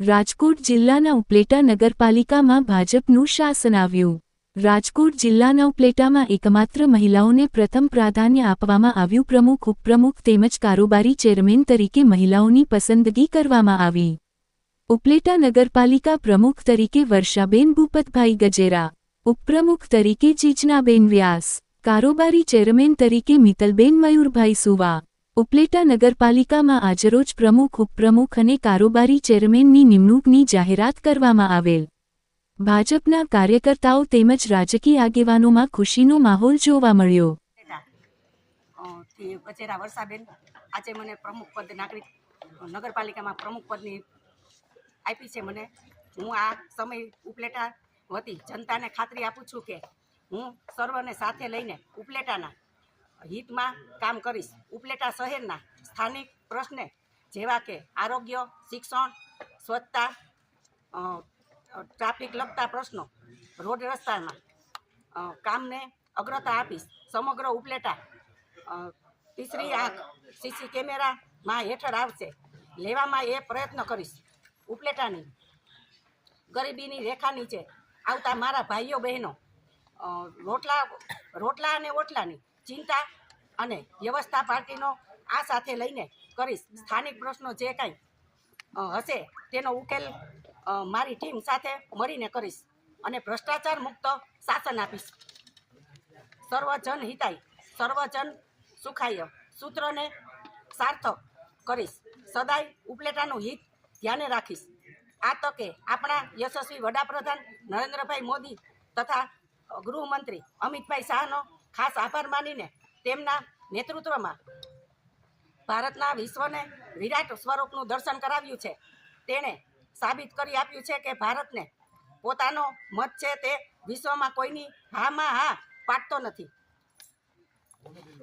રાજકોટ જિલ્લાના ઉપલેટા નગરપાલિકામાં ભાજપનું શાસન આવ્યું. રાજકોટ જિલ્લાના ઉપલેટામાં એકમાત્ર મહિલાઓને પ્રથમ પ્રાધાન્ય આપવામાં આવ્યું પ્રમુખ, ઉપપ્રમુખ તેમજ કારોબારી ચેરમેન તરીકે મહિલાઓની પસંદગી કરવામાં આવી. ઉપલેટા નગરપાલિકા પ્રમુખ તરીકે વર્ષાબેન ભૂપતભાઈ ગજેરા, ઉપપ્રમુખ તરીકે ચીજનાબેન વ્યાસ, કારોબારી ચેરમેન તરીકે મિતલબેન મયુરભાઈ સુવા ઉપલેટા નગરપાલિકામાં આજરોજ પ્રમુખ, ઉપપ્રમુખ અને કારોબારી ચેરમેનની નિમણૂકની જાહેરાત કરવામાં આવેલ. ભાજપના કાર્યકર્તાઓ તેમજ રાજકીય આગેવાનોમાં ખુશીનો માહોલ જોવા મળ્યો. કચેરા વર્ષાબેન આજે મને પ્રમુખ પદ નાગરિક, નગરપાલિકામાં પ્રમુખ પદની આપી છે મને. હું આ સમય ઉપલેટા વતી જનતાને ખાતરી આપું છું કે હું સર્વને સાથે લઈને ઉપલેટાના હિતમાં કામ કરીશ. ઉપલેટા શહેરના સ્થાનિક પ્રશ્ને જેવા કે આરોગ્ય, શિક્ષણ, સ્વચ્છતા ટ્રાફિક લગતા પ્રશ્નો રોડ રસ્તાના કામને અગ્રતા આપીશ. સમગ્ર ઉપલેટા તીસરી આંખ, સીસી કેમેરામાં હેઠળ આવશે. લેવામાં એ પ્રયત્ન કરીશ. ઉપલેટાની ગરીબીની રેખા નીચે આવતા મારા ભાઈઓ બહેનો રોટલા રોટલા અને ઓટલાની ચિંતા અને વ્યવસ્થા પાર્ટીનો આ સાથે લઈને કરીશ. સ્થાનિક પ્રશ્નો જે કાંઈ હશે તેનો ઉકેલ મારી ટીમ સાથે મળીને કરીશ અને ભ્રષ્ટાચાર મુક્ત શાસન આપીશ. સર્વજન હિતાય સર્વજન સુખાય સૂત્રને સાર્થક કરીશ. સદાય ઉપલેટાનું હિત ધ્યાને રાખીશ. આ તકે આપણા યશસ્વી વડાપ્રધાન નરેન્દ્રભાઈ મોદી તથા ગૃહમંત્રી અમિતભાઈ શાહનો ખાસ આભાર માનીને તેમના નેતૃત્વમાં ભારતના વિશ્વને વિરાટ સ્વરૂપનું દર્શન કરાવ્યું છે. તેણે સાબિત કરી આપ્યું છે કે ભારતને પોતાનો મત છે તે વિશ્વમાં કોઈની હામાં હા પાડતો નથી.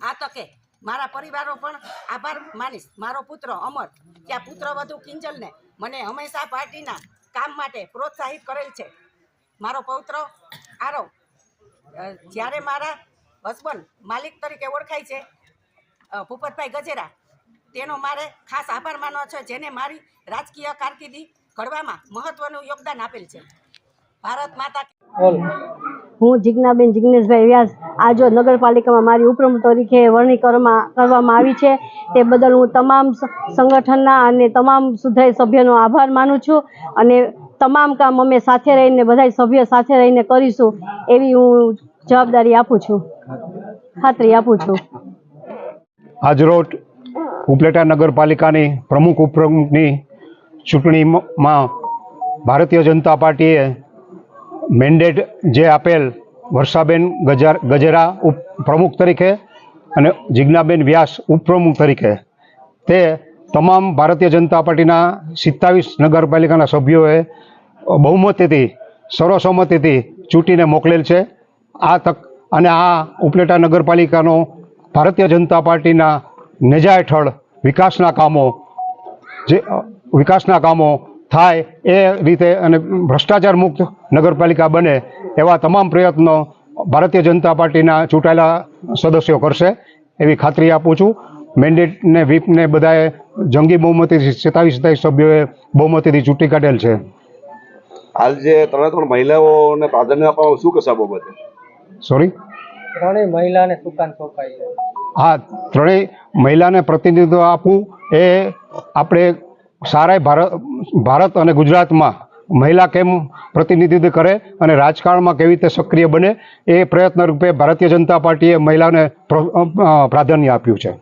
આ તકે મારા પરિવારો પણ આભાર માનીશ. મારો પુત્ર અમર, ત્યાં પુત્ર વધુ કિંજલને મને હંમેશા પાર્ટીના કામ માટે પ્રોત્સાહિત કરેલ છે. મારો પૌત્ર આરવ જ્યારે મારા હસબન્ડ માલિક તરીકે ઓળખાય છે ભૂપતભાઈ ગજેરા. તેનો મારે ખાસ આભાર માનવો છે જેને મારી રાજકીય કારકિર્દી ઘડવામાં મહત્વનું યોગદાન આપેલ છે. ભારત માતા હું જિજ્ઞાબેન જિજ્ઞેશભાઈ વ્યાસ આજો નગરપાલિકામાં મારી ઉપપ્રમુખ તરીકે વરણી કરવામાં કરવામાં આવી છે. તે બદલ હું તમામ સ- સંગઠનના અને તમામ સુધાઈ સભ્યનો આભાર માનું છું અને તમામ કામ અમે સાથે રહીને બધા સભ્ય સાથે રહીને કરીશું, એવી હું જવાબદારી આપું છું. ખાતરી આપું છું. આજરોજ ઉપલેટા નગરપાલિકાની પ્રમુખ ઉપપ્રમુખની ચૂંટણીમાં ભારતીય જનતા પાર્ટીએ મેન્ડેટ જે આપેલ વર્ષાબેન ગજર, ગજેરા ઉપ, પ્રમુખ તરીકે અને જિજ્ઞાબેન વ્યાસ ઉપપ્રમુખ તરીકે તે તમામ ભારતીય જનતા પાર્ટીના સિત્તાવીસ નગરપાલિકાના સભ્યોએ બહુમતીથી, સર્વસંમતિથી ચૂંટીને મોકલેલ છે. આ તક અને આ ઉપલેટા નગરપાલિકાનો ભારતીય જનતા પાર્ટીના નેજા હેઠળ વિકાસના કામો જે, વિકાસના કામો થાય એ રીતે અને ભ્રષ્ટાચાર મુક્ત નગરપાલિકા બને એવા તમામ પ્રયત્નો ભારતીય જનતા પાર્ટીના ચૂંટાયેલા સદસ્યો કરશે એવી ખાતરી આપું છું. મેન્ડેટને વ્હીપને બધાએ જંગી બહુમતીથી સત્તાવીસ સત્તાવીસ સભ્યોએ બહુમતીથી ચૂંટી કાઢેલ છે. હાલ જે ત્રણે ત્રણ મહિલાઓને પ્રાધાન્ય આપવામાં શું કશા બાબતે? સોરી ત્રણેય મહિલાને સુકાન સોંપાઈ હા ત્રણેય મહિલાને પ્રતિનિધિત્વ આપવું એ આપણે સારા ભારત ભારત અને ગુજરાતમાં મહિલા કેમ પ્રતિનિધિત્વ કરે અને રાજકારણમાં કેવી રીતે સક્રિય બને એ પ્રયત્ન રૂપે ભારતીય જનતા પાર્ટીએ મહિલાને પ્રાધાન્ય આપ્યું છે.